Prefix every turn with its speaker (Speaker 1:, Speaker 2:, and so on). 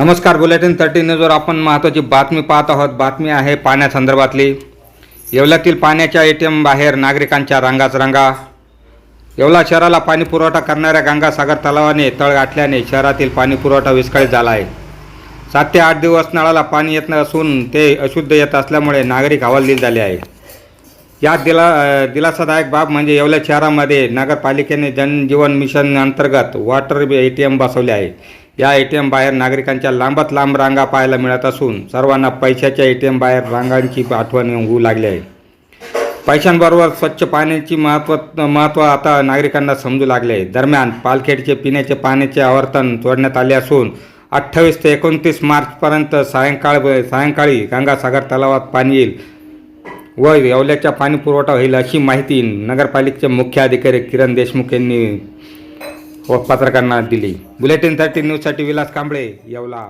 Speaker 1: नमस्कार bulletin thirty न्यूजवर आपण महत्त्वाची बातमी पाहत आहोत. बातमी आहे पाण्यासंदर्भातली. येवल्यातील पाण्याच्या ए टी एम बाहेर नागरिकांच्या रांगाच रांगा येवला शहराला पाणी पुरवठा करणाऱ्या गंगासागर तलावाने तळ गाठल्याने शहरातील पाणी पुरवठा विस्कळीत झाला आहे सात ते आठ दिवस नळाला पाणी येत नसून ते अशुद्ध येत असल्यामुळे नागरिक हवालदिल झाले आहे. या दिला दिलासादायक बाब म्हणजे येवल्या शहरामध्ये नगरपालिकेने जनजीवन मिशन अंतर्गत वॉटर ए टी एम बसवले आहे. या ए टी एम बाहेर नागरिकांच्या लांबत लांब रांगा पाहायला मिळत असून सर्वांना पैशाच्या ए टी एम बाहेर रांगांची आठवण होऊ लागली आहे. पैशांबरोबर स्वच्छ पाण्याची महत्त्व महत्त्व आता नागरिकांना समजू लागले आहे. दरम्यान पालखेडचे पिण्याचे पाण्याचे आवर्तन तोडण्यात आले असून अठ्ठावीस ते एकोणतीस मार्चपर्यंत सायंकाळ सायंकाळी गंगासागर तलावात पाणी येईल. व येवल्याच्या पाणीपुरवठा होईल अशी माहिती नगरपालिकेचे मुख्य अधिकारी किरण देशमुख यांनी व पत्रकारांना दिली. बुलेटिन थर्टी न्यूजसाठी विलास कांबळे येवला.